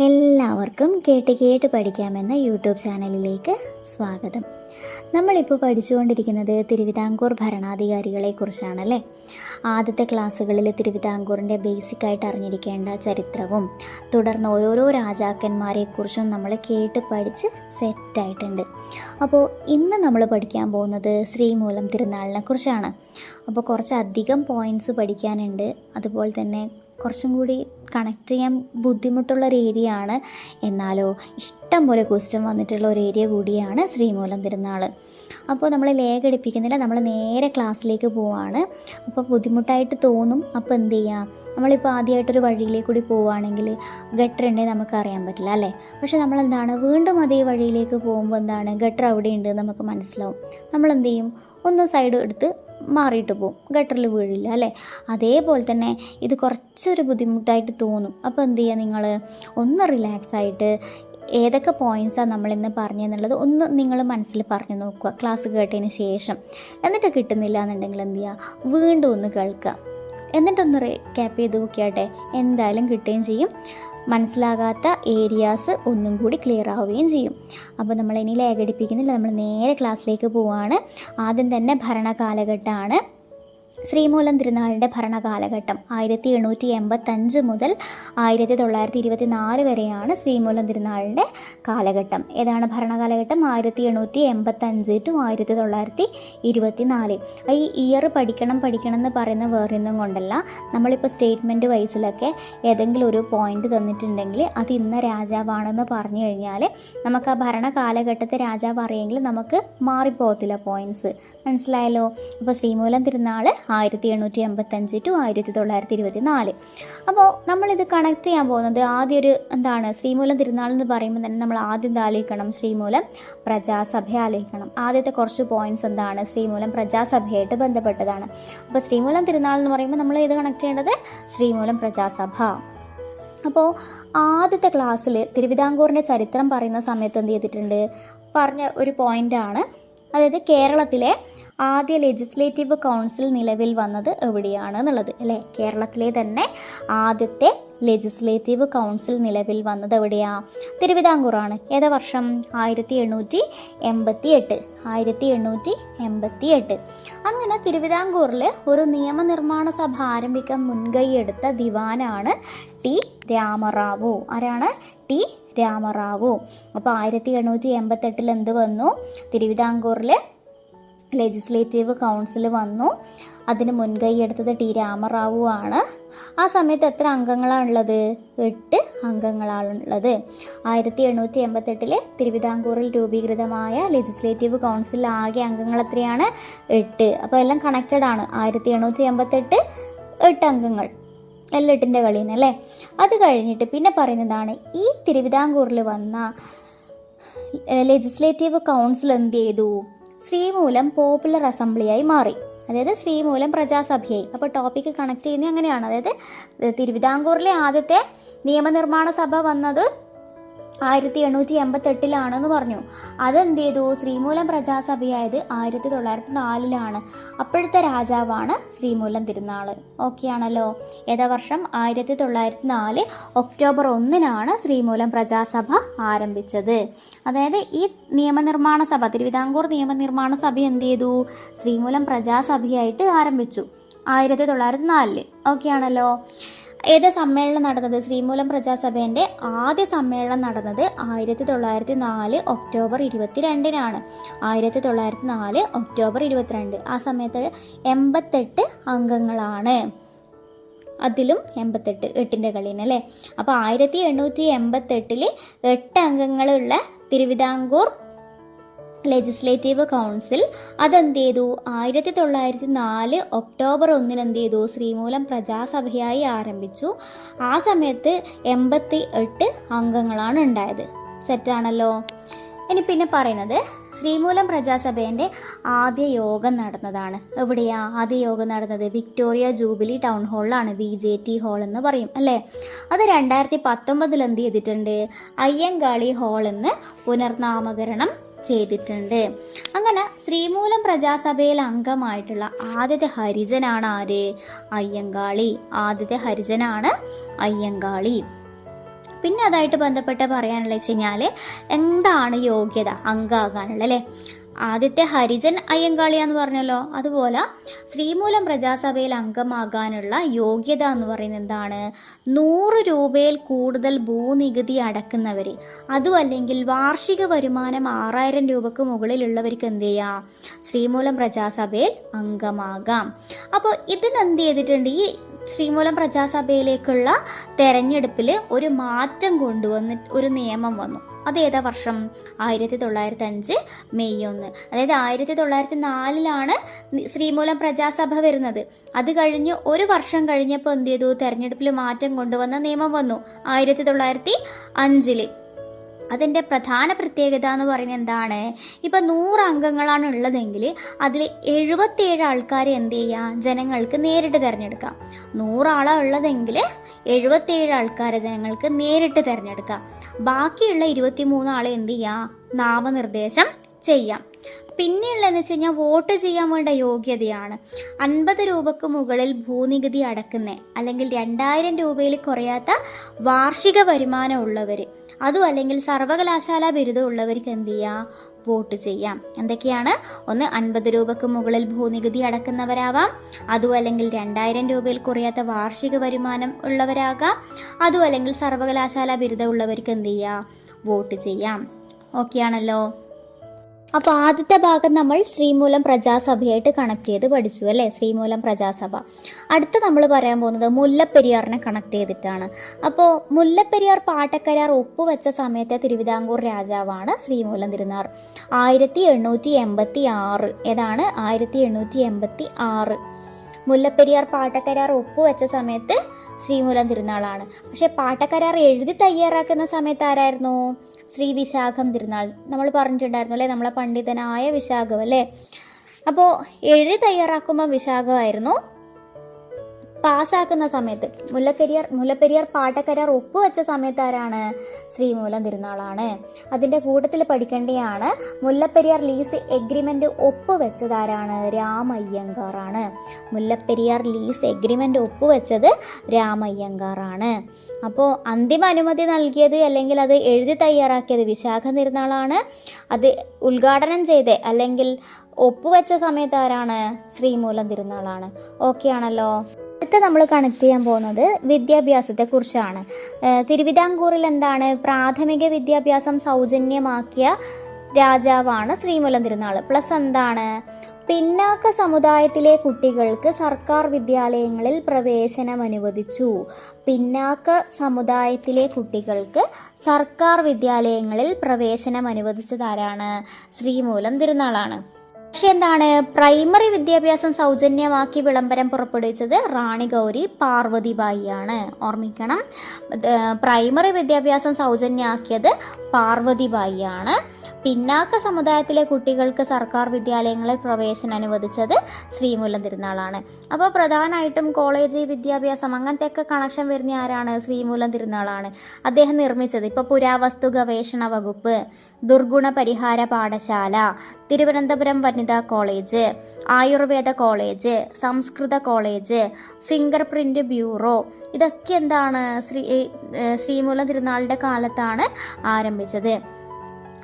എല്ലാവർക്കും കേട്ട് കേട്ട് പഠിക്കാമെന്ന യൂട്യൂബ് ചാനലിലേക്ക് സ്വാഗതം. നമ്മളിപ്പോൾ പഠിച്ചുകൊണ്ടിരിക്കുന്നത് തിരുവിതാംകൂർ ഭരണാധികാരികളെ കുറിച്ചാണല്ലേ? ആദ്യത്തെ ക്ലാസ്സുകളിൽ തിരുവിതാംകൂറിന്റെ ബേസിക് ആയിട്ട് അറിഞ്ഞിരിക്കേണ്ട ചരിത്രവും തുടർന്ന് ഓരോരോ രാജാക്കന്മാരെക്കുറിച്ചും നമ്മൾ കേട്ട് പഠിച്ച് സെറ്റായിട്ടുണ്ട് അപ്പോൾ ഇന്ന് നമ്മൾ പഠിക്കാൻ പോകുന്നത് ശ്രീമൂലം തിരുനാളിനെ കുറിച്ചാണ്. അപ്പോൾ കുറച്ചധികം പോയിന്റ്സ് പഠിക്കാനുണ്ട്. അതുപോലെ തന്നെ കുറച്ചും കൂടി കണക്ട് ചെയ്യാൻ ബുദ്ധിമുട്ടുള്ള ഒരു ഏരിയ ആണ്. എന്നാലോ ഇഷ്ടം പോലെ ക്വസ്റ്റ്യൻ വന്നിട്ടുള്ള ഒരു ഏരിയ കൂടിയാണ് ശ്രീമൂലം തിരുനാൾ അപ്പോൾ നമ്മൾ ലേഖ എടുപ്പിക്കുന്നില്ല നമ്മൾ നേരെ ക്ലാസ്സിലേക്ക് പോവാണ്. അപ്പോൾ ബുദ്ധിമുട്ടായിട്ട് തോന്നും. അപ്പോൾ എന്ത് ചെയ്യാം? നമ്മളിപ്പോൾ ആദ്യമായിട്ടൊരു വഴിയിലേക്ക് കൂടി പോവുകയാണെങ്കിൽ ഗട്ടർ ഉണ്ടെങ്കിൽ നമുക്ക് അറിയാൻ പറ്റില്ല അല്ലേ? പക്ഷേ നമ്മളെന്താണ്? വീണ്ടും അതേ വഴിയിലേക്ക് പോകുമ്പോൾ എന്താണ്? ഗട്ടർ അവിടെ ഉണ്ട് നമുക്ക് മനസ്സിലാവും. നമ്മൾ എന്ത് ചെയ്യും? ഒന്ന് സൈഡ് എടുത്ത് മാറിയിട്ട് പോകും ഗട്ടറിൽ വീഴില്ല അല്ലേ? അതേപോലെ തന്നെ ഇത് കുറച്ചൊരു ബുദ്ധിമുട്ടായിട്ട് തോന്നും. അപ്പോൾ എന്ത് ചെയ്യുക നിങ്ങൾ ഒന്ന് റിലാക്സ് ആയിട്ട് ഏതൊക്കെ പോയിൻസാണ് നമ്മളിന്ന് പറഞ്ഞതെന്നുള്ളത് ഒന്ന് നിങ്ങൾ മനസ്സിൽ പറഞ്ഞു നോക്കുക. ക്ലാസ് കേട്ടതിന് ശേഷം. എന്നിട്ട് കിട്ടുന്നില്ല എന്നുണ്ടെങ്കിൽ എന്ത് ചെയ്യുക? വീണ്ടും ഒന്ന് കേൾക്കുക. എന്നിട്ടൊന്ന് ക്യാപ്പ് ചെയ്ത് നോക്കിയാട്ടെ? എന്തായാലും കിട്ടുകയും ചെയ്യും. മനസ്സിലാകാത്ത ഏരിയാസ് ഒന്നും കൂടി ക്ലിയർ ആവുകയും ചെയ്യും. അപ്പോൾ നമ്മൾ ഇനി ലേഖടിപ്പിക്കുന്നില്ല നമ്മൾ നേരെ ക്ലാസ്സിലേക്ക് പോവുകയാണ് ആദ്യം തന്നെ ഭരണകാലഘട്ടമാണ് ശ്രീമൂലം തിരുനാളിന്റെ ഭരണകാലഘട്ടം ആയിരത്തി എണ്ണൂറ്റി എൺപത്തഞ്ച് മുതൽ ആയിരത്തി തൊള്ളായിരത്തി ഇരുപത്തി നാല് വരെയാണ് ശ്രീമൂലം തിരുനാളിന്റെ കാലഘട്ടം. ഏതാണ് ഭരണകാലഘട്ടം? ആയിരത്തി എണ്ണൂറ്റി എൺപത്തഞ്ച് ടു ആയിരത്തി തൊള്ളായിരത്തി ഇരുപത്തി നാല് ഈ ഇയർ പഠിക്കണം പഠിക്കണം എന്ന് പറയുന്ന വേറൊന്നും കൊണ്ടല്ല. നമ്മളിപ്പോൾ സ്റ്റേറ്റ്മെന്റ് വൈസിലൊക്കെ ഏതെങ്കിലും ഒരു പോയിന്റ് തന്നിട്ടുണ്ടെങ്കിൽ അത് ഇന്ന രാജാവാണെന്ന് പറഞ്ഞു കഴിഞ്ഞാൽ നമുക്ക് ആ ഭരണകാലഘട്ടത്തെ രാജാവ് അറിയെങ്കിൽ നമുക്ക് മാറിപ്പോകത്തില്ല പോയിന്റ്സ് മനസ്സിലായല്ലോ? അപ്പോൾ ശ്രീമൂലം തിരുനാൾ ആയിരത്തി എണ്ണൂറ്റി എൺപത്തഞ്ച് ടു ആയിരത്തി തൊള്ളായിരത്തി ഇരുപത്തി നാല് അപ്പോൾ നമ്മളിത് കണക്ട് ചെയ്യാൻ പോകുന്നത് ആദ്യം ഒരു എന്താണ് ശ്രീമൂലം തിരുനാൾ എന്ന് പറയുമ്പോൾ തന്നെ നമ്മൾ ആദ്യം ആലോചിക്കണം. ശ്രീമൂലം പ്രജാസഭ ആലോചിക്കണം. ആദ്യത്തെ കുറച്ച് പോയിന്റ്സ് എന്താണ്? ശ്രീമൂലം പ്രജാസഭയായിട്ട് ബന്ധപ്പെട്ടതാണ്. അപ്പോൾ ശ്രീമൂലം തിരുനാൾ എന്ന് പറയുമ്പോൾ നമ്മൾ ഇത് കണക്ട് ചെയ്യേണ്ടത്? ശ്രീമൂലം പ്രജാസഭ. അപ്പോൾ ആദ്യത്തെ ക്ലാസ്സിൽ തിരുവിതാംകൂറിന്റെ ചരിത്രം പറയുന്ന സമയത്ത് എന്ത് ചെയ്തിട്ടുണ്ട്? പറഞ്ഞ ഒരു പോയിന്റാണ് അതായത് കേരളത്തിലെ ആദ്യ ലെജിസ്ലേറ്റീവ് കൗൺസിൽ നിലവിൽ വന്നത് എവിടെയാണ് എന്നുള്ളത് അല്ലേ? കേരളത്തിലെ തന്നെ ആദ്യത്തെ ലെജിസ്ലേറ്റീവ് കൗൺസിൽ നിലവിൽ വന്നത് എവിടെയാണ് തിരുവിതാംകൂറാണ്. ഏതാ വർഷം? ആയിരത്തി എണ്ണൂറ്റി എൺപത്തി എട്ട് ആയിരത്തി എണ്ണൂറ്റി എൺപത്തി എട്ട് അങ്ങനെ തിരുവിതാംകൂറിൽ ഒരു നിയമനിർമ്മാണ സഭ ആരംഭിക്കാൻ മുൻകൈയെടുത്ത ദിവാനാണ് ടി രാമറാവു. ആരാണ്? ടി രാമറാവു. അപ്പോൾ ആയിരത്തി എണ്ണൂറ്റി എൺപത്തെട്ടിൽ എന്ത് വന്നു? തിരുവിതാംകൂറിൽ ലെജിസ്ലേറ്റീവ് കൗൺസിൽ വന്നു. അതിന് മുൻകൈ എടുത്തത് ടി രാമറാവു ആണ്. ആ സമയത്ത് എത്ര അംഗങ്ങളാണുള്ളത് എട്ട് അംഗങ്ങളാണുള്ളത് ആയിരത്തി എണ്ണൂറ്റി എൺപത്തെട്ടിലെ തിരുവിതാംകൂറിൽ രൂപീകൃതമായ ലെജിസ്ലേറ്റീവ് കൗൺസിൽ ആകെ അംഗങ്ങൾ എത്രയാണ്? എട്ട്. അപ്പോൾ എല്ലാം കണക്റ്റഡ് ആണ്. ആയിരത്തി എണ്ണൂറ്റി എൺപത്തെട്ട് എട്ട് അംഗങ്ങൾ. എല്ലെട്ടിന്റെ കളിയാണ് അല്ലേ അത് കഴിഞ്ഞിട്ട് പിന്നെ പറയുന്നതാണ് ഈ തിരുവിതാംകൂറിൽ വന്ന ലെജിസ്ലേറ്റീവ് കൗൺസിൽ എന്ത് ചെയ്തു? ശ്രീമൂലം പോപ്പുലർ അസംബ്ലിയായി മാറി. അതായത് ശ്രീമൂലം പ്രജാസഭയായി. അപ്പോൾ ടോപ്പിക്ക് കണക്ട് ചെയ്യുന്നത് അങ്ങനെയാണ്. അതായത് തിരുവിതാംകൂറിലെ ആദ്യത്തെ നിയമനിർമ്മാണ സഭ വന്നത് ആയിരത്തി എണ്ണൂറ്റി എൺപത്തെട്ടിലാണെന്ന് പറഞ്ഞു. അതെന്ത് ചെയ്തു ശ്രീമൂലം പ്രജാസഭയായത് ആയിരത്തി തൊള്ളായിരത്തി നാലിലാണ് അപ്പോഴത്തെ രാജാവാണ് ശ്രീമൂലം തിരുനാൾ ഓക്കെ ആണല്ലോ. ഏതാ വർഷം? ആയിരത്തി തൊള്ളായിരത്തി നാല് ഒക്ടോബർ ഒന്നിനാണ് ശ്രീമൂലം പ്രജാസഭ ആരംഭിച്ചത്. അതായത് ഈ നിയമനിർമ്മാണ സഭ തിരുവിതാംകൂർ നിയമനിർമ്മാണ സഭ എന്ത് ചെയ്തു ശ്രീമൂലം പ്രജാസഭയായിട്ട് ആരംഭിച്ചു. ആയിരത്തി തൊള്ളായിരത്തി നാലിൽ ഓക്കെ ആണല്ലോ. ഏത് സമ്മേളനം നടന്നത്? ശ്രീമൂലം പ്രജാസഭേന്റെ ആദ്യ സമ്മേളനം നടന്നത് ആയിരത്തി തൊള്ളായിരത്തി നാല് ഒക്ടോബർ ഇരുപത്തിരണ്ടിനാണ്. ആയിരത്തി തൊള്ളായിരത്തി നാല് ഒക്ടോബർ ഇരുപത്തിരണ്ട്. ആ സമയത്ത് എൺപത്തെട്ട് അംഗങ്ങളാണ്. അതിലും എൺപത്തെട്ട് എട്ടിന്റെ കളിന് അല്ലേ അപ്പോൾ ആയിരത്തി എണ്ണൂറ്റി എൺപത്തെട്ടിൽ എട്ട് അംഗങ്ങളുള്ള തിരുവിതാംകൂർ ലെജിസ്ലേറ്റീവ് കൗൺസിൽ അതെന്ത് ചെയ്തു ആയിരത്തി തൊള്ളായിരത്തി നാല് ഒക്ടോബർ ഒന്നിന് എന്ത് ചെയ്തു ശ്രീമൂലം പ്രജാസഭയായി ആരംഭിച്ചു. ആ സമയത്ത് എൺപത്തി എട്ട് അംഗങ്ങളാണ് ഉണ്ടായത്. സെറ്റാണല്ലോ. ഇനി പിന്നെ പറയുന്നത്. ശ്രീമൂലം പ്രജാസഭേന്റെ ആദ്യ യോഗം നടന്നതാണ്. എവിടെയാ ആദ്യ യോഗം നടന്നത്? വിക്ടോറിയ ജൂബിലി ടൗൺ ഹാളിലാണ്. വി ജെ ടി ഹാൾ എന്ന് പറയും അല്ലേ? അത് രണ്ടായിരത്തി പത്തൊമ്പതിൽ എന്ത് ചെയ്തിട്ടുണ്ട്? അയ്യങ്കാളി ഹാൾ എന്ന് പുനർനാമകരണം ചെയ്തിട്ടുണ്ട്. അങ്ങനെ ശ്രീമൂലം പ്രജാസഭയിൽ അംഗമായിട്ടുള്ള ആദ്യത്തെ ഹരിജനാണ് ആര്? അയ്യങ്കാളി. ആദ്യത്തെ ഹരിജനാണ് അയ്യങ്കാളി. പിന്നെ അതായിട്ട് ബന്ധപ്പെട്ട് പറയാനുള്ള വെച്ച് കഴിഞ്ഞാൽ എന്താണ് യോഗ്യത? അംഗമാകാനുള്ള അല്ലേ? ആദ്യത്തെ ഹരിജൻ അയ്യങ്കാളി എന്ന് പറഞ്ഞല്ലോ. അതുപോലെ ശ്രീമൂലം പ്രജാസഭയിൽ അംഗമാകാനുള്ള യോഗ്യത എന്ന് പറയുന്നത് എന്താണ്? നൂറ് രൂപയിൽ കൂടുതൽ ഭൂനികുതി അടക്കുന്നവർ അതുമല്ലെങ്കിൽ വാർഷിക വരുമാനം ആറായിരം രൂപക്ക് മുകളിലുള്ളവർക്ക് എന്ത് ചെയ്യാം? ശ്രീമൂലം പ്രജാസഭയിൽ അംഗമാകാം. അപ്പോൾ ഇതിനെന്ത് ചെയ്തിട്ടുണ്ട്? ഈ ശ്രീമൂലം പ്രജാസഭയിലേക്കുള്ള തെരഞ്ഞെടുപ്പിൽ ഒരു മാറ്റം കൊണ്ടുവന്ന് ഒരു നിയമം വന്നു. അത് ഏതാ വർഷം? ആയിരത്തി തൊള്ളായിരത്തി അഞ്ച് മെയ് ഒന്ന്. അതായത് ആയിരത്തി തൊള്ളായിരത്തി നാലിലാണ് ശ്രീമൂലം പ്രജാസഭ വരുന്നത്. അത് കഴിഞ്ഞ് ഒരു വർഷം കഴിഞ്ഞപ്പോൾ എന്ത് ചെയ്തു? തെരഞ്ഞെടുപ്പിൽ മാറ്റം കൊണ്ടുവന്ന നിയമം വന്നു. ആയിരത്തി തൊള്ളായിരത്തി അഞ്ചിൽ. അതിന്റെ പ്രധാന പ്രത്യേകത എന്ന് പറയുന്നത് എന്താണ്? ഇപ്പം നൂറ് അംഗങ്ങളാണ് ഉള്ളതെങ്കിൽ അതിൽ എഴുപത്തിയേഴ് ആൾക്കാർ എന്ത് ചെയ്യുക ജനങ്ങൾക്ക് നേരിട്ട് തിരഞ്ഞെടുക്കാം. നൂറാളാണ് ഉള്ളതെങ്കിൽ എഴുപത്തിയേഴ് ആൾക്കാരെ ജനങ്ങൾക്ക് നേരിട്ട് തിരഞ്ഞെടുക്കാം. ബാക്കിയുള്ള ഇരുപത്തി മൂന്നാളെ എന്ത് ചെയ്യുക നാമനിർദ്ദേശം ചെയ്യാം. പിന്നെയുള്ളതെന്ന് വെച്ച് കഴിഞ്ഞാൽ വോട്ട് ചെയ്യാൻ വേണ്ട യോഗ്യതയാണ്. അൻപത് രൂപക്ക് മുകളിൽ ഭൂനികുതി അടക്കുന്ന അല്ലെങ്കിൽ രണ്ടായിരം രൂപയിൽ കുറയാത്ത വാർഷിക വരുമാനം ഉള്ളവർ അതും അല്ലെങ്കിൽ സർവകലാശാല ബിരുദം ഉള്ളവർക്ക് എന്ത് ചെയ്യാം? വോട്ട് ചെയ്യാം. എന്തൊക്കെയാണ്? ഒന്ന് അൻപത് രൂപക്ക് മുകളിൽ ഭൂനികുതി അടക്കുന്നവരാവാം. അതും അല്ലെങ്കിൽ രണ്ടായിരം രൂപയിൽ കുറയാത്ത വാർഷിക വരുമാനം ഉള്ളവരാകാം. അതും അല്ലെങ്കിൽ സർവകലാശാല ബിരുദം ഉള്ളവർക്ക് എന്ത് ചെയ്യാം? വോട്ട് ചെയ്യാം. ഓക്കെ ആണല്ലോ അപ്പോൾ ആദ്യത്തെ ഭാഗം നമ്മൾ ശ്രീമൂലം പ്രജാസഭയായിട്ട് കണക്ട് ചെയ്ത് പഠിച്ചു അല്ലേ? ശ്രീമൂലം പ്രജാസഭ. അടുത്ത നമ്മൾ പറയാൻ പോകുന്നത് മുല്ലപ്പെരിയാറിനെ കണക്ട് ചെയ്തിട്ടാണ്. അപ്പോൾ മുല്ലപ്പെരിയാർ പാട്ടക്കരാർ ഒപ്പുവെച്ച സമയത്തെ തിരുവിതാംകൂർ രാജാവാണ് ശ്രീമൂലം തിരുനാർ. ആയിരത്തി എണ്ണൂറ്റി എൺപത്തി ആറ് ഏതാണ്? ആയിരത്തി എണ്ണൂറ്റി എൺപത്തി ആറ് മുല്ലപ്പെരിയാർ പാട്ടക്കരാർ ഒപ്പുവെച്ച സമയത്ത് ശ്രീമൂലം തിരുനാളാണ്. പക്ഷെ പാട്ടക്കരാർ എഴുതി തയ്യാറാക്കുന്ന സമയത്ത് ആരായിരുന്നു? ശ്രീ വിശാഖം തിരുനാൾ. നമ്മൾ പറഞ്ഞിട്ടുണ്ടായിരുന്നു അല്ലേ? നമ്മളെ പണ്ഡിതനായ വിശാഖം അല്ലേ? അപ്പോൾ എഴുതി തയ്യാറാക്കുമ്പോൾ വിശാഖമായിരുന്നു. പാസ്സാക്കുന്ന സമയത്ത്. മുല്ലപ്പെരിയാർ മുല്ലപ്പെരിയാർ പാട്ടക്കരാർ ഒപ്പുവെച്ച സമയത്ത് ആരാണ് ശ്രീമൂലം തിരുനാളാണ്. അതിന്റെ കൂട്ടത്തിൽ പഠിക്കേണ്ടതാണ് മുല്ലപ്പെരിയാർ ലീസ് എഗ്രിമെന്റ് ഒപ്പുവെച്ചത് ആരാണ് രാമയ്യങ്കാറാണ്. മുല്ലപ്പെരിയാർ ലീസ് എഗ്രിമെന്റ് ഒപ്പുവെച്ചത് രാമയ്യങ്കാറാണ്. അപ്പോൾ അന്തിമ അനുമതി നൽകിയത് അല്ലെങ്കിൽ അത് എഴുതി തയ്യാറാക്കിയത് വിശാഖ തിരുനാളാണ്. അത് ഉദ്ഘാടനം ചെയ്ത് അല്ലെങ്കിൽ ഒപ്പുവെച്ച സമയത്ത് ആരാണ് ശ്രീമൂലം തിരുനാളാണ്. ഓക്കെ ആണല്ലോ. അടുത്ത നമ്മൾ കണക്ട് ചെയ്യാൻ പോകുന്നത് വിദ്യാഭ്യാസത്തെക്കുറിച്ചാണ്. തിരുവിതാംകൂറിൽ എന്താണ്? പ്രാഥമിക വിദ്യാഭ്യാസം സൗജന്യമാക്കിയ രാജാവാണ് ശ്രീമൂലം തിരുനാൾ പ്ലസ് എന്താണ്? പിന്നാക്ക സമുദായത്തിലെ കുട്ടികൾക്ക് സർക്കാർ വിദ്യാലയങ്ങളിൽ പ്രവേശനം അനുവദിച്ചു. പിന്നാക്ക സമുദായത്തിലെ കുട്ടികൾക്ക് സർക്കാർ വിദ്യാലയങ്ങളിൽ പ്രവേശനം അനുവദിച്ചതാരാണ് ശ്രീമൂലം തിരുനാളാണ്. പക്ഷെ എന്താണ് പ്രൈമറി വിദ്യാഭ്യാസം സൗജന്യമാക്കി വിളംബരം പുറപ്പെടുവിച്ചത് റാണി ഗൗരി പാർവതിബായിയാണ്. ഓർമ്മിക്കണം പ്രൈമറി വിദ്യാഭ്യാസം സൗജന്യമാക്കിയത് പാർവതിബായിയാണ്. പിന്നാക്ക സമുദായത്തിലെ കുട്ടികൾക്ക് സർക്കാർ വിദ്യാലയങ്ങളിൽ പ്രവേശനം അനുവദിച്ചത് ശ്രീമൂലം തിരുനാളാണ്. അപ്പോൾ പ്രധാനമായിട്ടും കോളേജ് വിദ്യാഭ്യാസം അങ്ങനത്തെയൊക്കെ കണക്ഷൻ വരുന്ന ആരാണ്? ശ്രീമൂലം തിരുനാളാണ്. അദ്ദേഹം നിർമ്മിച്ചത്. ഇപ്പോൾ പുരാവസ്തു ഗവേഷണ വകുപ്പ് ദുർഗുണ പരിഹാര പാഠശാല തിരുവനന്തപുരം വനിതാ കോളേജ് ആയുർവേദ കോളേജ് സംസ്കൃത കോളേജ് ഫിംഗർ പ്രിന്റ് ബ്യൂറോ ഇതൊക്കെ എന്താണ്? ശ്രീ ശ്രീമൂലം തിരുനാളിന്റെ കാലത്താണ് ആരംഭിച്ചത്.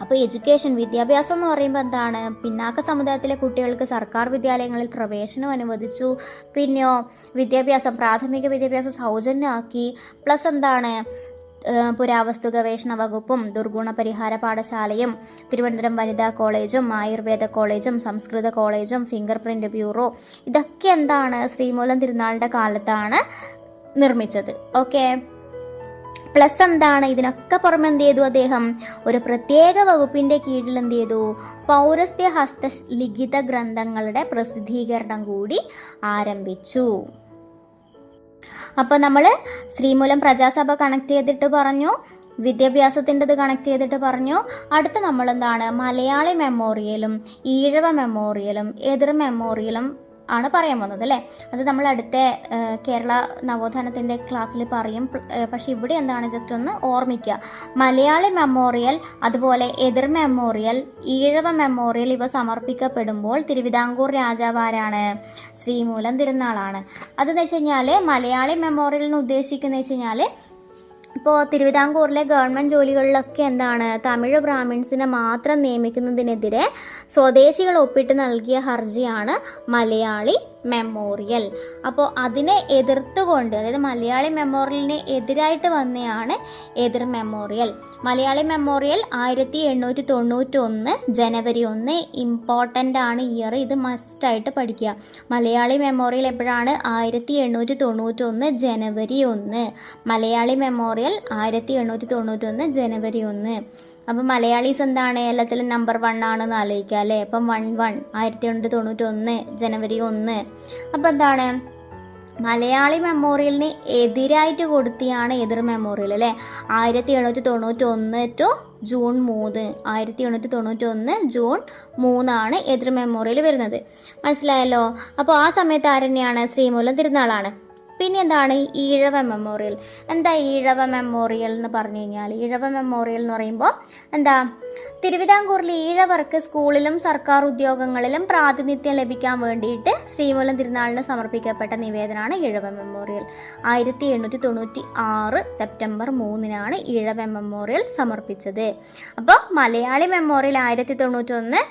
അപ്പോൾ എഡ്യൂക്കേഷൻ വിദ്യാഭ്യാസം എന്ന് പറയുമ്പോൾ എന്താണ്? പിന്നാക്ക സമുദായത്തിലെ കുട്ടികൾക്ക് സർക്കാർ വിദ്യാലയങ്ങളിൽ പ്രവേശനം അനുവദിച്ചു. പിന്നെയോ വിദ്യാഭ്യാസം പ്രാഥമിക വിദ്യാഭ്യാസം സൗജന്യമാക്കി. പ്ലസ് എന്താണ്? പുരാവസ്തു ഗവേഷണ വകുപ്പും ദുർഗുണ പരിഹാര പാഠശാലയും തിരുവനന്തപുരം വനിതാ കോളേജും ആയുർവേദ കോളേജും സംസ്കൃത കോളേജും ഫിംഗർ പ്രിന്റ് ബ്യൂറോ. ഇതൊക്കെ എന്താണ്? ശ്രീമൂലം തിരുനാളിന്റെ കാലത്താണ് നിർമ്മിച്ചത്. ഓക്കെ? പ്ലസ് എന്താണ്? ഇതിനൊക്കെ പുറമെ എന്ത് ചെയ്തു അദ്ദേഹം? ഒരു പ്രത്യേക വകുപ്പിന്റെ കീഴിൽ എന്ത് ചെയ്തു? പൗരസ്ത്യ ഹസ്ത ലിഖിത ഗ്രന്ഥങ്ങളുടെ പ്രസിദ്ധീകരണം കൂടി ആരംഭിച്ചു. അപ്പോൾ നമ്മൾ ശ്രീമൂലം പ്രജാസഭ കണക്ട് ചെയ്തിട്ട് പറഞ്ഞു. വിദ്യാഭ്യാസത്തിന്റെത് കണക്ട് ചെയ്തിട്ട് പറഞ്ഞു. അടുത്ത നമ്മൾ എന്താണ് മലയാളി മെമ്മോറിയലും ഈഴവ മെമ്മോറിയലും എതിർ മെമ്മോറിയലും ആണ് പറയാൻ പോകുന്നത് അല്ലേ? അത് നമ്മൾ അടുത്ത കേരള നവോത്ഥാനത്തിന്റെ ക്ലാസ്സിൽ പറയും പക്ഷെ ഇവിടെ എന്താണ് ജസ്റ്റ് ഒന്ന് ഓർമ്മിക്കുക. മലയാളി മെമ്മോറിയൽ അതുപോലെ എതിർ മെമ്മോറിയൽ ഈഴവ മെമ്മോറിയൽ ഇവ സമർപ്പിക്കപ്പെടുമ്പോൾ തിരുവിതാംകൂർ രാജാവ് ആരാണ്? ശ്രീമൂലം തിരുനാളാണ്. അതെന്ന് വെച്ച് കഴിഞ്ഞാൽ മലയാളി മെമ്മോറിയൽ എന്ന് ഉദ്ദേശിക്കുന്നത് വെച്ച് കഴിഞ്ഞാൽ ഇപ്പോൾ തിരുവിതാംകൂറിലെ ഗവൺമെന്റ് ജോലികളിലൊക്കെ എന്താണ് തമിഴ് ബ്രാഹ്മിൺസിനെ മാത്രം നിയമിക്കുന്നതിനെതിരെ സ്വദേശികൾ ഒപ്പിട്ട് നൽകിയ ഹർജിയാണ് മലയാളി മെമ്മോറിയൽ. അപ്പോൾ അതിനെ എതിർത്തുകൊണ്ട് അതായത് മലയാളി മെമ്മോറിയലിനെ എതിരായിട്ട് വന്നെയാണ് എതിർ മെമ്മോറിയൽ. മലയാളി മെമ്മോറിയൽ ആയിരത്തി എണ്ണൂറ്റി തൊണ്ണൂറ്റി ഒന്ന് ജനുവരി ഒന്ന് ഇമ്പോർട്ടന്റ് ആണ് ഇയർ ഇത് മസ്റ്റായിട്ട് പഠിക്കുക. മലയാളി മെമ്മോറിയൽ എപ്പോഴാണ്? ആയിരത്തി എണ്ണൂറ്റി തൊണ്ണൂറ്റി ഒന്ന് ജനുവരി ഒന്ന്. മലയാളി മെമ്മോറിയൽ ആയിരത്തി എണ്ണൂറ്റി തൊണ്ണൂറ്റി ഒന്ന് ജനുവരി ഒന്ന്. അപ്പം മലയാളീസ് എന്താണ്? എല്ലാത്തിലും നമ്പർ വൺ ആണെന്ന് ആലോചിക്കുക അല്ലേ? അപ്പം വൺ വൺ ആയിരത്തി തൊണ്ണൂറ്റി ഒന്ന് ജനുവരി ഒന്ന്. അപ്പം എന്താണ്? മലയാളി മെമ്മോറിയലിന് എതിരായിട്ട് കൊടുത്തിയാണ് എതിർ മെമ്മോറിയൽ അല്ലേ? ആയിരത്തി എണ്ണൂറ്റി തൊണ്ണൂറ്റി ഒന്ന് ടു ജൂൺ മൂന്ന് ആയിരത്തി എണ്ണൂറ്റി തൊണ്ണൂറ്റി ഒന്ന് ജൂൺ മൂന്നാണ് എതിർ മെമ്മോറിയൽ വരുന്നത്. മനസ്സിലായല്ലോ? അപ്പോൾ ആ സമയത്ത് ആരെന്നെയാണ്? ശ്രീമൂലം തിരുനാളാണ്. പിന്നെ എന്താണ് ഈഴവ മെമ്മോറിയൽ എന്താ ഈഴവ മെമ്മോറിയൽ എന്ന് പറഞ്ഞു കഴിഞ്ഞാൽ? ഈഴവ മെമ്മോറിയൽ എന്ന് പറയുമ്പോൾ എന്താ? തിരുവിതാംകൂറിലെ ഈഴവർക്ക് സ്കൂളിലും സർക്കാർ ഉദ്യോഗങ്ങളിലും പ്രാതിനിധ്യം ലഭിക്കാൻ വേണ്ടിയിട്ട് ശ്രീമൂലം തിരുനാളിന് സമർപ്പിക്കപ്പെട്ട നിവേദനമാണ് ഈഴവ മെമ്മോറിയൽ ആയിരത്തി എണ്ണൂറ്റി തൊണ്ണൂറ്റി ആറ് സെപ്റ്റംബർ മൂന്നിനാണ് ഈഴവ മെമ്മോറിയൽ സമർപ്പിച്ചത്. അപ്പോൾ മലയാളി മെമ്മോറിയൽ ആയിരത്തി തൊണ്ണൂറ്റി ഒന്ന്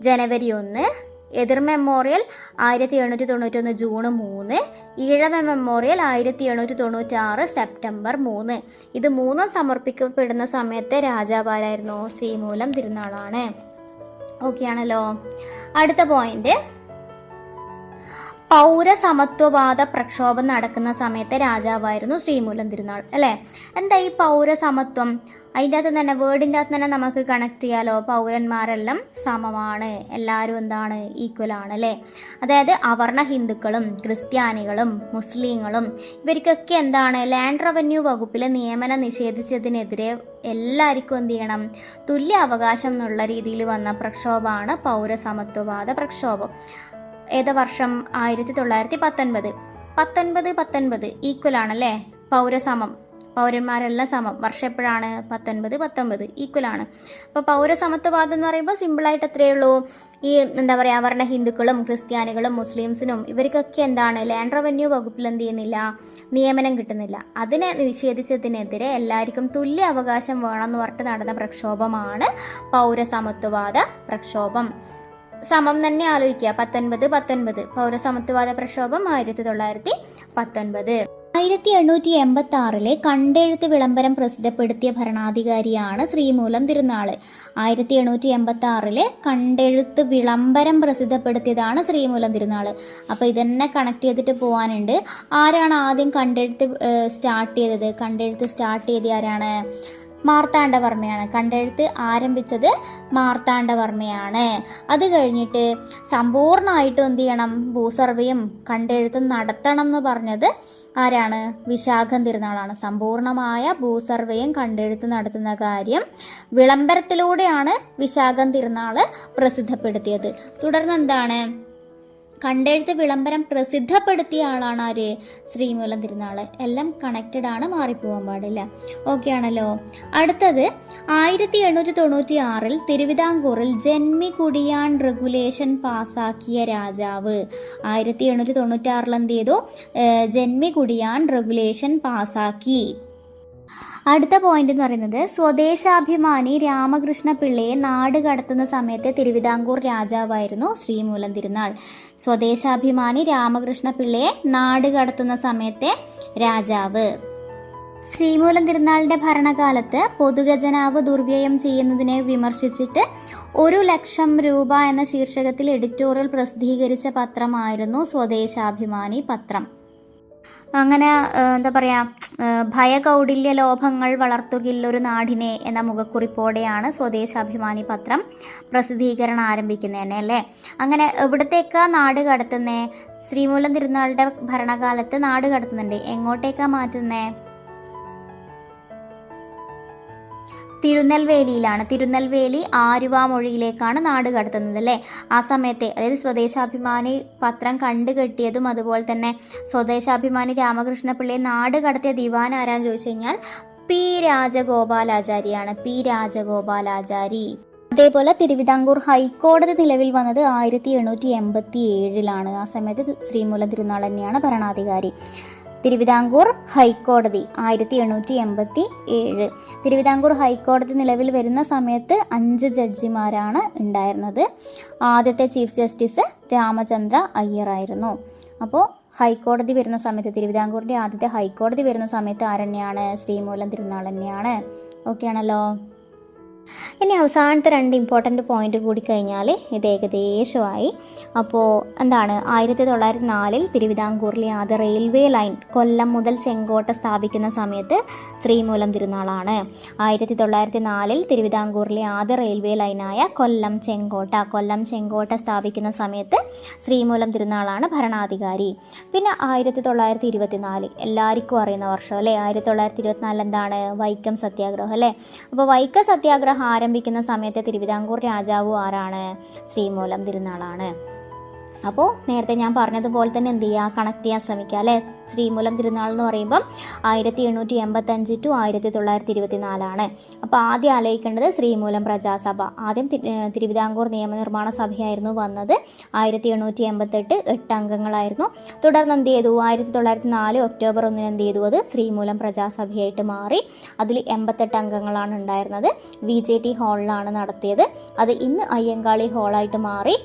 ജനുവരി ഒന്ന് എതിർ മെമ്മോറിയൽ ആയിരത്തി എണ്ണൂറ്റി തൊണ്ണൂറ്റി ഒന്ന് ജൂൺ മൂന്ന് ഈഴവ മെമ്മോറിയൽ ആയിരത്തി എണ്ണൂറ്റി തൊണ്ണൂറ്റി ആറ് സെപ്റ്റംബർ മൂന്ന്. ഇത് മൂന്നും സമർപ്പിക്കപ്പെടുന്ന സമയത്തെ രാജാവാരായിരുന്നു ശ്രീമൂലം തിരുനാളാണ്. ഓക്കെ ആണല്ലോ. അടുത്ത പോയിന്റ് പൗരസമത്വവാദ പ്രക്ഷോഭം നടക്കുന്ന സമയത്തെ രാജാവായിരുന്നു ശ്രീമൂലം തിരുനാൾ അല്ലേ? എന്താ ഈ പൗരസമത്വം? അതിന്റെ അകത്ത് തന്നെ വേർഡിന്റെ അകത്ത് തന്നെ നമുക്ക് കണക്ട് ചെയ്യാലോ? പൗരന്മാരെല്ലാം സമമാണ്. എല്ലാവരും എന്താണ്? ഈക്വൽ ആണ് അല്ലേ? അതായത് അവർണ ഹിന്ദുക്കളും ക്രിസ്ത്യാനികളും മുസ്ലിങ്ങളും ഇവർക്കൊക്കെ എന്താണ്? ലാൻഡ് റവന്യൂ വകുപ്പിലെ നിയമനം നിഷേധിച്ചതിനെതിരെ എല്ലാവർക്കും എന്ത് ചെയ്യണം? തുല്യ അവകാശം എന്നുള്ള രീതിയിൽ വന്ന പ്രക്ഷോഭമാണ് പൗരസമത്വവാദ പ്രക്ഷോഭം. ഏത് വർഷം? ആയിരത്തി തൊള്ളായിരത്തി പത്തൊൻപത്. പത്തൊൻപത് പത്തൊൻപത് ഈക്വൽ ആണല്ലേ പൗരസമം. പൗരന്മാരെല്ലാം സമം. വർഷം എപ്പോഴാണ്? പത്തൊൻപത് പത്തൊൻപത് ഈക്വൽ ആണ്. അപ്പോൾ പൗരസമത്വവാദം എന്ന് പറയുമ്പോൾ സിമ്പിളായിട്ട് എത്രയേ ഉള്ളൂ. ഈ എന്താ പറയുക അവർണ ഹിന്ദുക്കളും ക്രിസ്ത്യാനികളും മുസ്ലിംസിനും ഇവർക്കൊക്കെ എന്താണ്? ലാൻഡ് റവന്യൂ വകുപ്പിൽ എന്ത് ചെയ്യുന്നില്ല? നിയമനം കിട്ടുന്നില്ല. അതിനെ നിഷേധിച്ചതിനെതിരെ എല്ലാവർക്കും തുല്യ അവകാശം വേണമെന്ന് പറഞ്ഞിട്ട് നടന്ന പ്രക്ഷോഭമാണ് പൗരസമത്വവാദ പ്രക്ഷോഭം. സമം തന്നെ ആലോചിക്കുക. പത്തൊൻപത് പത്തൊൻപത്. പൗരസമത്വവാദ പ്രക്ഷോഭം ആയിരത്തി തൊള്ളായിരത്തി പത്തൊൻപത്. ആയിരത്തി എണ്ണൂറ്റി എൺപത്തി ആറിലെ കണ്ടെഴുത്ത് വിളംബരം പ്രസിദ്ധപ്പെടുത്തിയ ഭരണാധികാരിയാണ് ശ്രീമൂലം തിരുനാൾ ആയിരത്തി എണ്ണൂറ്റി എൺപത്തി ആറിലെ കണ്ടെഴുത്ത് വിളംബരം പ്രസിദ്ധപ്പെടുത്തിയതാണ് ശ്രീമൂലം തിരുനാൾ അപ്പോൾ ഇതന്നെ കണക്ട് ചെയ്തിട്ട് പോകാനുണ്ട് ആരാണ് ആദ്യം കണ്ടെഴുത്ത് സ്റ്റാർട്ട് ചെയ്തത്? കണ്ടെഴുത്ത് സ്റ്റാർട്ട് ചെയ്ത ആരാണ്? മാർത്താണ്ഡവർമ്മയാണ്. കണ്ടെഴുത്ത് ആരംഭിച്ചത് മാർത്താണ്ഡവർമ്മയാണ്. അത് കഴിഞ്ഞിട്ട് സമ്പൂർണമായിട്ടും എന്ത് ചെയ്യണം? ഭൂസർവേയും കണ്ടെഴുത്തും നടത്തണം എന്ന് പറഞ്ഞത് ആരാണ്? വിശാഖം തിരുനാളാണ്. സമ്പൂർണമായ ഭൂസർവേയും കണ്ടെഴുത്ത് നടത്തുന്ന കാര്യം വിളംബരത്തിലൂടെയാണ് വിശാഖം തിരുനാൾ പ്രസിദ്ധപ്പെടുത്തിയത്. തുടർന്ന് എന്താണ്? കണ്ടെഴുത്ത് വിളംബരം പ്രസിദ്ധപ്പെടുത്തിയ ആളാണ് ആര്? ശ്രീമൂലം തിരുനാൾ. എല്ലാം കണക്റ്റഡ് ആണ് മാറിപ്പോവാൻ പാടില്ല. ഓക്കെ ആണല്ലോ. അടുത്തത് ആയിരത്തി എണ്ണൂറ്റി തൊണ്ണൂറ്റി ആറിൽ തിരുവിതാംകൂറിൽ ജന്മി കുടിയാൻ റെഗുലേഷൻ പാസാക്കിയ രാജാവ്. ആയിരത്തി എണ്ണൂറ്റി തൊണ്ണൂറ്റി ആറിൽ എന്ത് ചെയ്തു? ജന്മി കുടിയാൻ റെഗുലേഷൻ പാസാക്കി. അടുത്ത പോയിന്റ് എന്ന് പറയുന്നത് സ്വദേശാഭിമാനി രാമകൃഷ്ണ പിള്ളയെ നാട് കടത്തുന്ന സമയത്ത് തിരുവിതാംകൂർ രാജാവായിരുന്നു ശ്രീമൂലം തിരുനാൾ. സ്വദേശാഭിമാനി രാമകൃഷ്ണ പിള്ളയെ നാട് കടത്തുന്ന സമയത്തെ രാജാവ്. ശ്രീമൂലം തിരുനാളിന്റെ ഭരണകാലത്ത് പൊതുഖജനാവ് ദുർവ്യയം ചെയ്യുന്നതിനെ വിമർശിച്ചിട്ട് ഒരു ലക്ഷം രൂപ എന്ന ശീർഷകത്തിൽ എഡിറ്റോറിയൽ പ്രസിദ്ധീകരിച്ച പത്രമായിരുന്നു സ്വദേശാഭിമാനി പത്രം. അങ്ങനെ എന്താ പറയുക ഭയകൗടില്യ ലോഭങ്ങൾ വളർത്തുകില്ലൊരു നാടിനെ എന്ന മുഖക്കുറിപ്പോടെയാണ് സ്വദേശാഭിമാനി പത്രം പ്രസിദ്ധീകരണം ആരംഭിക്കുന്നത് തന്നെ അല്ലേ? അങ്ങനെ എവിടത്തേക്കാ നാട് കടത്തുന്നേ? ശ്രീമൂലം തിരുനാളുടെ ഭരണകാലത്ത് നാട് കടത്തുന്നുണ്ട്. എങ്ങോട്ടേക്കാ മാറ്റുന്നേ? തിരുനെൽവേലിയിലാണ്. തിരുനെൽവേലി ആരുവാമൊഴിയിലേക്കാണ് നാട് കടത്തുന്നത് അല്ലേ? ആ സമയത്തെ അതായത് സ്വദേശാഭിമാനി പത്രം കണ്ടു കെട്ടിയതും അതുപോലെ തന്നെ സ്വദേശാഭിമാനി രാമകൃഷ്ണ പിള്ളയെ നാട് കടത്തിയ ദിവാൻ ആരാന്ന് ചോദിച്ചു കഴിഞ്ഞാൽ പി രാജഗോപാലാചാരിയാണ്. പി രാജഗോപാലാചാരി. അതേപോലെ തിരുവിതാംകൂർ ഹൈക്കോടതി നിലവിൽ വന്നത് ആയിരത്തി എണ്ണൂറ്റി എൺപത്തി ഏഴിലാണ്. ആ സമയത്ത് ശ്രീമൂലം തിരുനാൾ തന്നെയാണ് ഭരണാധികാരി. തിരുവിതാംകൂർ ഹൈക്കോടതി ആയിരത്തി എണ്ണൂറ്റി എൺപത്തി ഏഴ് തിരുവിതാംകൂർ ഹൈക്കോടതി നിലവിൽ വരുന്ന സമയത്ത് അഞ്ച് ജഡ്ജിമാരാണ് ഉണ്ടായിരുന്നത്. ആദ്യത്തെ ചീഫ് ജസ്റ്റിസ് രാമചന്ദ്ര അയ്യറായിരുന്നു അപ്പോൾ ഹൈക്കോടതി വരുന്ന സമയത്ത് തിരുവിതാംകൂറിന്റെ ആദ്യത്തെ ഹൈക്കോടതി വരുന്ന സമയത്ത് ആരെന്നെയാണ്? ശ്രീമൂലം തിരുനാൾ തന്നെയാണ്. ഓക്കെ ആണല്ലോ? ഇനി അവസാനത്തെ രണ്ട് ഇമ്പോർട്ടന്റ് പോയിന്റ് കൂടി കഴിഞ്ഞാൽ ഇത് ഏകദേശമായി. അപ്പോൾ എന്താണ്? ആയിരത്തി തൊള്ളായിരത്തി നാലിൽ തിരുവിതാംകൂറിലെ ആദ്യ റെയിൽവേ ലൈൻ കൊല്ലം മുതൽ ചെങ്കോട്ട സ്ഥാപിക്കുന്ന സമയത്ത് ശ്രീമൂലം തിരുനാളാണ്. ആയിരത്തി തൊള്ളായിരത്തി നാലിൽ തിരുവിതാംകൂറിലെ ആദ്യ റെയിൽവേ ലൈനായ കൊല്ലം ചെങ്കോട്ട കൊല്ലം ചെങ്കോട്ട സ്ഥാപിക്കുന്ന സമയത്ത് ശ്രീമൂലം തിരുനാളാണ് ഭരണാധികാരി. പിന്നെ ആയിരത്തി തൊള്ളായിരത്തി ഇരുപത്തിനാല് എല്ലാവർക്കും അറിയുന്ന വർഷം അല്ലേ? ആയിരത്തി തൊള്ളായിരത്തി ഇരുപത്തിനാല് എന്താണ്? വൈക്കം സത്യാഗ്രഹം അല്ലേ? അപ്പോൾ വൈക്കം സത്യാഗ്രഹം ആരംഭിക്കുന്ന സമയത്ത് തിരുവിതാംകൂർ രാജാവ് ആരാണ്? ശ്രീമൂലം തിരുനാളാണ്. അപ്പോൾ നേരത്തെ ഞാൻ പറഞ്ഞതുപോലെ തന്നെ എന്ത് ചെയ്യുക കണക്ട് ചെയ്യാൻ ശ്രമിക്കുക അല്ലേ? ശ്രീമൂലം തിരുനാൾ എന്ന് പറയുമ്പം ആയിരത്തി എണ്ണൂറ്റി എൺപത്തഞ്ച് ടു ആയിരത്തി തൊള്ളായിരത്തി ഇരുപത്തി നാലാണ് അപ്പോൾ ആദ്യം ആലോചിക്കേണ്ടത് ശ്രീമൂലം പ്രജാസഭ. ആദ്യം തിരുവിതാംകൂർ നിയമനിർമ്മാണ സഭയായിരുന്നു വന്നത്. ആയിരത്തി എണ്ണൂറ്റി എൺപത്തെട്ട് എട്ട് അംഗങ്ങളായിരുന്നു. തുടർന്ന് എന്ത് ചെയ്തു? ആയിരത്തി തൊള്ളായിരത്തി നാല് ഒക്ടോബർ ഒന്നിന് എന്ത് ചെയ്തു? അത് ശ്രീമൂലം പ്രജാസഭയായിട്ട് മാറി. അതിൽ എൺപത്തെട്ട് അംഗങ്ങളാണ് ഉണ്ടായിരുന്നത്. വി ജെ ടി ഹാളിലാണ് നടത്തിയത്. അത് ഇന്ന് അയ്യങ്കാളി ഹാളായിട്ട് മാറി.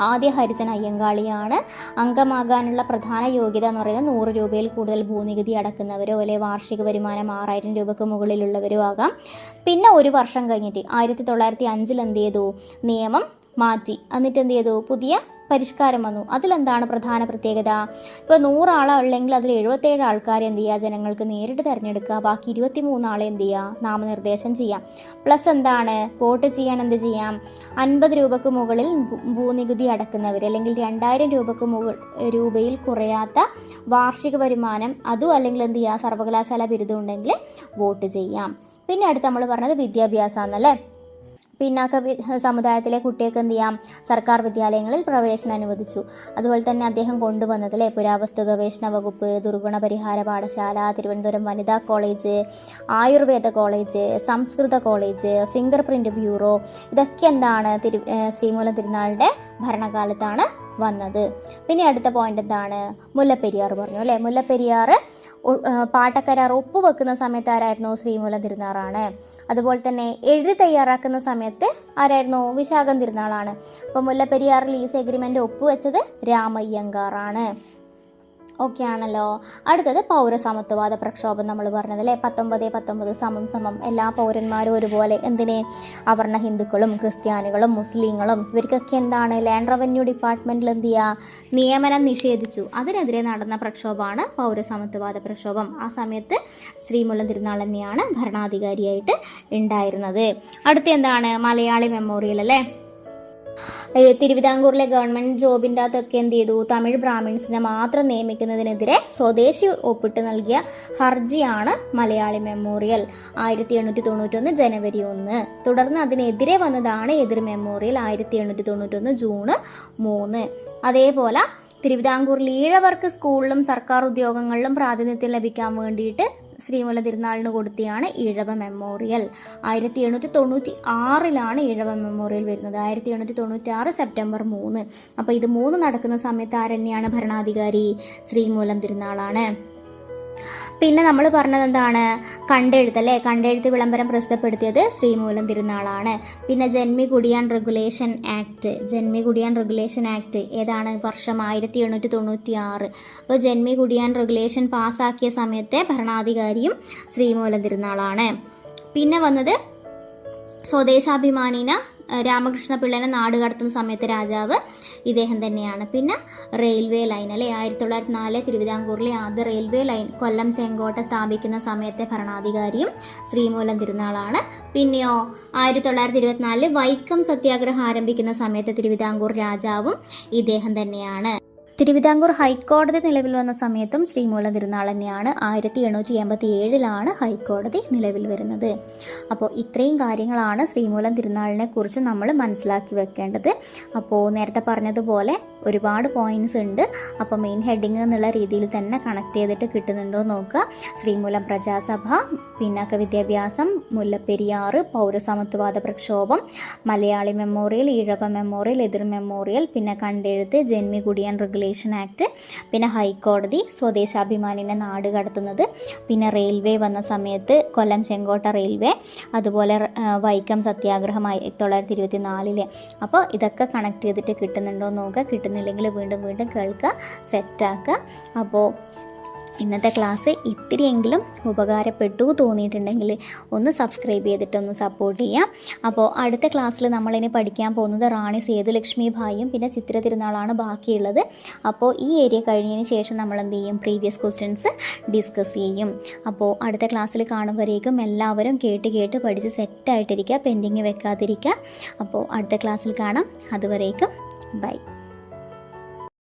ആദ്യ ഹരിജൻ അയ്യങ്കാളിയാണ്. അംഗമാകാനുള്ള പ്രധാന യോഗ്യത എന്ന് പറയുന്നത് നൂറ് രൂപയിൽ കൂടുതൽ ഭൂനികുതി അടക്കുന്നവരോ അല്ലെ വാർഷിക വരുമാനം ആറായിരം രൂപയ്ക്ക് മുകളിലുള്ളവരോ ആകാം. പിന്നെ ഒരു വർഷം കഴിഞ്ഞിട്ട് ആയിരത്തി തൊള്ളായിരത്തി അഞ്ചിൽ എന്ത് ചെയ്തു? നിയമം മാറ്റി. എന്നിട്ട് എന്ത് ചെയ്തു? പുതിയ പരിഷ്കാരം വന്നു. അതിലെന്താണ് പ്രധാന പ്രത്യേകത? ഇപ്പോൾ നൂറാളെ ഉള്ളെങ്കിൽ അതിൽ എഴുപത്തേഴ് ആൾക്കാർ എന്ത് ചെയ്യുക ജനങ്ങൾക്ക് നേരിട്ട് തിരഞ്ഞെടുക്കുക. ബാക്കി ഇരുപത്തി മൂന്നാളെ എന്ത് ചെയ്യുക നാമനിർദ്ദേശം ചെയ്യാം. പ്ലസ് എന്താണ്? വോട്ട് ചെയ്യാൻ എന്ത് ചെയ്യാം? അൻപത് രൂപക്ക് മുകളിൽ ഭൂനികുതി അടക്കുന്നവർ അല്ലെങ്കിൽ രണ്ടായിരം രൂപക്ക് മുകൾ രൂപയിൽ കുറയാത്ത വാർഷിക വരുമാനം അതും അല്ലെങ്കിൽ എന്ത് ചെയ്യുക സർവകലാശാല ബിരുദം ഉണ്ടെങ്കിൽ വോട്ട് ചെയ്യാം. പിന്നെ അടുത്ത് നമ്മൾ പറഞ്ഞത് വിദ്യാഭ്യാസമാണല്ലേ പിന്നാക്ക സമുദായത്തിലെ കുട്ടികൾക്ക് എന്ത് ചെയ്യാം? സർക്കാർ വിദ്യാലയങ്ങളിൽ പ്രവേശനം അനുവദിച്ചു. അതുപോലെ തന്നെ അദ്ദേഹം കൊണ്ടുവന്നത് അല്ലേ പുരാവസ്തു ഗവേഷണ വകുപ്പ് ദുർഗുണ പരിഹാര പാഠശാല തിരുവനന്തപുരം വനിതാ കോളേജ് ആയുർവേദ കോളേജ് സംസ്കൃത കോളേജ് ഫിംഗർ ബ്യൂറോ. ഇതൊക്കെ എന്താണ് തിരു ശ്രീമൂലം തിരുനാളിന്റെ ഭരണകാലത്താണ് വന്നത്. പിന്നെ അടുത്ത പോയിന്റ് എന്താണ്? മുല്ലപ്പെരിയാർ പറഞ്ഞു അല്ലേ? മുല്ലപ്പെരിയാർ പാട്ടക്കരാർ ഒപ്പുവെക്കുന്ന സമയത്ത് ആരായിരുന്നു? ശ്രീമൂല തിരുനാളാണ്. അതുപോലെ തന്നെ എഴുതി തയ്യാറാക്കുന്ന സമയത്ത് ആരായിരുന്നു? വിശാഖം തിരുനാളാണ്. അപ്പോൾ മുല്ലപ്പെരിയാർ ലീസ് എഗ്രിമെന്റ് ഒപ്പുവെച്ചത് രാമയ്യങ്കാറാണ് ഓക്കെ ആണല്ലോ അടുത്തത് പൗരസമത്വവാദ പ്രക്ഷോഭം നമ്മൾ പറഞ്ഞത് അല്ലേ? പത്തൊമ്പത് പത്തൊമ്പത് സമം സമം. എല്ലാ പൗരന്മാരും ഒരുപോലെ എന്തിനെ? അവർണ ഹിന്ദുക്കളും ക്രിസ്ത്യാനികളും മുസ്ലിങ്ങളും ഇവർക്കൊക്കെ എന്താണ്? ലാൻഡ് റവന്യൂ ഡിപ്പാർട്ട്മെന്റിൽ എന്ത് ചെയ്യുക നിയമനം നിഷേധിച്ചു. അതിനെതിരെ നടന്ന പ്രക്ഷോഭമാണ് പൗരസമത്വവാദ പ്രക്ഷോഭം. ആ സമയത്ത് ശ്രീമുല്ലം തിരുനാൾ തന്നെയാണ് ഭരണാധികാരിയായിട്ട് ഉണ്ടായിരുന്നത്. അടുത്ത എന്താണ്? മലയാളി മെമ്മോറിയൽ അല്ലേ? തിരുവിതാംകൂറിലെ ഗവൺമെന്റ് ജോബിന്റെ അകത്തൊക്കെ എന്ത് ചെയ്തു? തമിഴ് ബ്രാഹ്മിൺസിനെ മാത്രം നിയമിക്കുന്നതിനെതിരെ സ്വദേശി ഒപ്പിട്ട് നൽകിയ ഹർജിയാണ് മലയാളി മെമ്മോറിയൽ. ആയിരത്തി എണ്ണൂറ്റി തൊണ്ണൂറ്റൊന്ന് ജനുവരി ഒന്ന്. തുടർന്ന് അതിനെതിരെ വന്നതാണ് എതിർ മെമ്മോറിയൽ ആയിരത്തി എണ്ണൂറ്റി തൊണ്ണൂറ്റൊന്ന് ജൂണ് മൂന്ന്. അതേപോലെ തിരുവിതാംകൂറിൽ ഈഴവർക്ക് സ്കൂളിലും സർക്കാർ ഉദ്യോഗങ്ങളിലും പ്രാതിനിധ്യം ലഭിക്കാൻ വേണ്ടിയിട്ട് ശ്രീമൂല തിരുനാളിന് കൊടുത്തിയാണ് ഈഴവ മെമ്മോറിയൽ. ആയിരത്തി എണ്ണൂറ്റി തൊണ്ണൂറ്റി ആറിലാണ് ഈഴവ മെമ്മോറിയൽ വരുന്നത്. ആയിരത്തി എണ്ണൂറ്റി തൊണ്ണൂറ്റി ആറ് സെപ്റ്റംബർ മൂന്ന്. അപ്പോൾ ഇത് മൂന്ന് നടക്കുന്ന സമയത്ത് ആരെന്നെയാണ് ഭരണാധികാരി ശ്രീമൂലം തിരുനാളാണ്? പിന്നെ നമ്മൾ പറഞ്ഞത് എന്താണ്? കണ്ടെഴുത്ത് അല്ലേ? കണ്ടെഴുത്ത് വിളംബരം പ്രസിദ്ധപ്പെടുത്തിയത് ശ്രീമൂലം തിരുനാളാണ്. പിന്നെ Jenmi Kudiyan regulation act Jenmi Kudiyan regulation act ഏതാണ്? വർഷം ആയിരത്തി എണ്ണൂറ്റി തൊണ്ണൂറ്റി ആറ് അപ്പോൾ ജന്മി കുടിയാൻ റെഗുലേഷൻ പാസ്സാക്കിയ സമയത്തെ ഭരണാധികാരിയും ശ്രീമൂലം തിരുനാളാണ്. പിന്നെ വന്നത് സ്വദേശാഭിമാനിന രാമകൃഷ്ണ പിള്ളേനെ നാട് കടത്തുന്ന സമയത്ത് രാജാവ് ഇദ്ദേഹം തന്നെയാണ്. പിന്നെ റെയിൽവേ ലൈൻ അല്ലേ? ആയിരത്തി തൊള്ളായിരത്തി നാല് തിരുവിതാംകൂറിലെ ആദ്യ റെയിൽവേ ലൈൻ കൊല്ലം ചെങ്കോട്ട സ്ഥാപിക്കുന്ന സമയത്തെ ഭരണാധികാരിയും ശ്രീമൂലം തിരുനാളാണ്. പിന്നെയോ ആയിരത്തി തൊള്ളായിരത്തി ഇരുപത്തിനാലിൽ വൈക്കം സത്യാഗ്രഹം ആരംഭിക്കുന്ന സമയത്ത് തിരുവിതാംകൂർ രാജാവും ഇദ്ദേഹം തന്നെയാണ്. തിരുവിതാംകൂർ ഹൈക്കോടതി നിലവിൽ വന്ന സമയത്തും ശ്രീമൂലം തിരുനാൾ തന്നെയാണ് ആയിരത്തി എണ്ണൂറ്റി എൺപത്തി ഏഴിലാണ് ഹൈക്കോടതി നിലവിൽ വരുന്നത്. അപ്പോൾ ഇത്രയും കാര്യങ്ങളാണ് ശ്രീമൂലം തിരുനാളിനെ കുറിച്ച് നമ്മൾ മനസ്സിലാക്കി വെക്കേണ്ടത്. അപ്പോൾ നേരത്തെ പറഞ്ഞതുപോലെ ഒരുപാട് പോയിന്റ്സ് ഉണ്ട്. അപ്പോൾ മെയിൻ ഹെഡിങ് എന്നുള്ള രീതിയിൽ തന്നെ കണക്ട് ചെയ്തിട്ട് കിട്ടുന്നുണ്ടോ നോക്കുക. ശ്രീമൂലം പ്രജാസഭ പിന്നാക്ക വിദ്യാഭ്യാസം മുല്ലപ്പെരിയാർ പൗരസമത്വവാദ പ്രക്ഷോഭം മലയാളി മെമ്മോറിയൽ ഈഴവ മെമ്മോറിയൽ എതിർ മെമ്മോറിയൽ പിന്നെ കണ്ടെഴുത്ത് ജന്മി കുടിയൻ റെഗുലേഷൻ ആക്ട് പിന്നെ ഹൈക്കോടതി സ്വദേശാഭിമാനിനെ നാട് കടത്തുന്നത് പിന്നെ റെയിൽവേ വന്ന സമയത്ത് കൊല്ലം ചെങ്കോട്ട റെയിൽവേ അതുപോലെ വൈക്കം സത്യാഗ്രഹം ആയിരത്തി തൊള്ളായിരത്തി ഇരുപത്തി നാലിലെ അപ്പോൾ ഇതൊക്കെ കണക്ട് ചെയ്തിട്ട് കിട്ടുന്നുണ്ടോ നോക്കുക. കിട്ടുന്നില്ലെങ്കിൽ വീണ്ടും വീണ്ടും കേൾക്കുക സെറ്റാക്കുക അപ്പോൾ ഇന്നത്തെ ക്ലാസ് ഇത്തിരിയെങ്കിലും ഉപകാരപ്പെട്ടു തോന്നിയിട്ടുണ്ടെങ്കിൽ ഒന്ന് സബ്സ്ക്രൈബ് ചെയ്തിട്ടൊന്ന് സപ്പോർട്ട് ചെയ്യാം അപ്പോൾ അടുത്ത ക്ലാസ്സിൽ നമ്മളിനി പഠിക്കാൻ പോകുന്നത് റാണി സേതുലക്ഷ്മി ഭായും പിന്നെ ചിത്ര തിരുനാളാണ് ബാക്കിയുള്ളത്. അപ്പോൾ ഈ ഏരിയ കഴിഞ്ഞതിന് ശേഷം നമ്മൾ എന്ത് ചെയ്യും? പ്രീവിയസ് ക്വസ്റ്റ്യൻസ് ഡിസ്കസ് ചെയ്യും. അപ്പോൾ അടുത്ത ക്ലാസ്സിൽ കാണുമ്പോഴേക്കും എല്ലാവരും കേട്ട് കേട്ട് പഠിച്ച് സെറ്റായിട്ടിരിക്കുക പെൻഡിങ് വെക്കാതിരിക്കുക. അപ്പോൾ അടുത്ത ക്ലാസ്സിൽ കാണാം. അതുവരേക്കും ബൈ